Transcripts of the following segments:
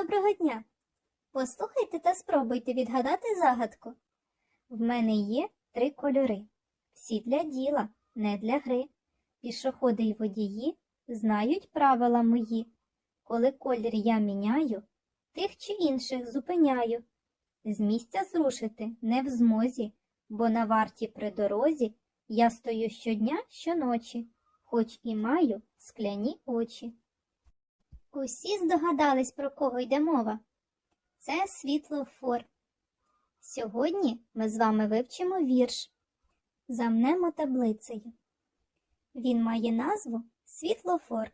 доброго дня! Послухайте та спробуйте відгадати загадку. В мене є три кольори. Всі для діла, не для гри. Пішоходи й водії знають правила мої. Коли колір я міняю, тих чи інших зупиняю. З місця зрушити не в змозі, бо на варті при дорозі я стою щодня, щоночі, хоч і маю скляні очі. Усі здогадались, про кого йде мова. Це світлофор. Сьогодні ми з вами вивчимо вірш. Замнемо таблицею. Він має назву Світлофор.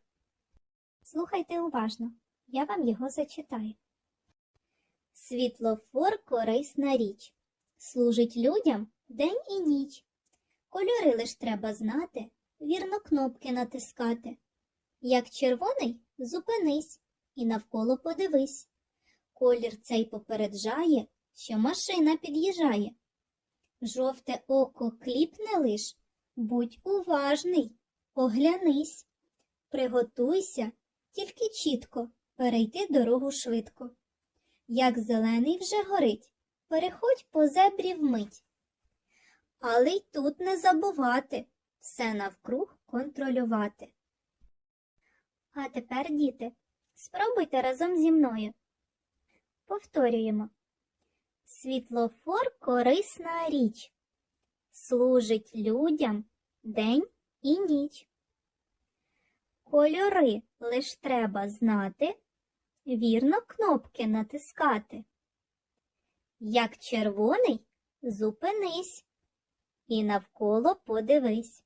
Слухайте уважно, я вам його зачитаю. Світлофор корисна річ. Служить людям день і ніч. Кольори лиш треба знати, вірно кнопки натискати. Як червоний, зупинись і навколо подивись. Колір цей попереджає, що машина під'їжджає. Жовте око кліпне лиш, будь уважний, оглянись. Приготуйся, тільки чітко перейти дорогу швидко. Як зелений вже горить, переходь по зебрі вмить. Але й тут не забувати все навкруг контролювати. А тепер, діти, спробуйте разом зі мною. Повторюємо. Світлофор корисна річ. Служить людям день і ніч. Кольори лиш треба знати, вірно кнопки натискати. Як червоний, зупинись і навколо подивись.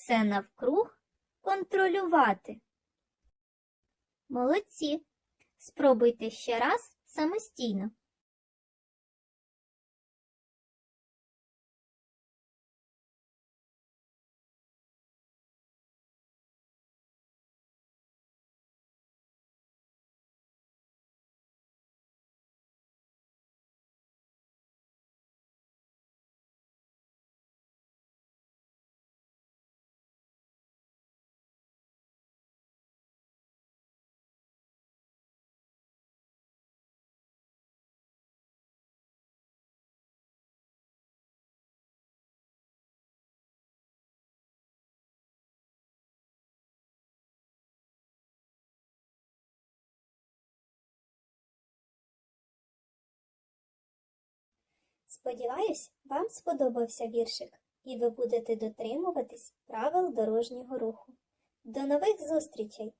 все навкруг контролювати. Молодці! Спробуйте ще раз самостійно. Сподіваюсь, вам сподобався віршик, і ви будете дотримуватись правил дорожнього руху. До нових зустрічей!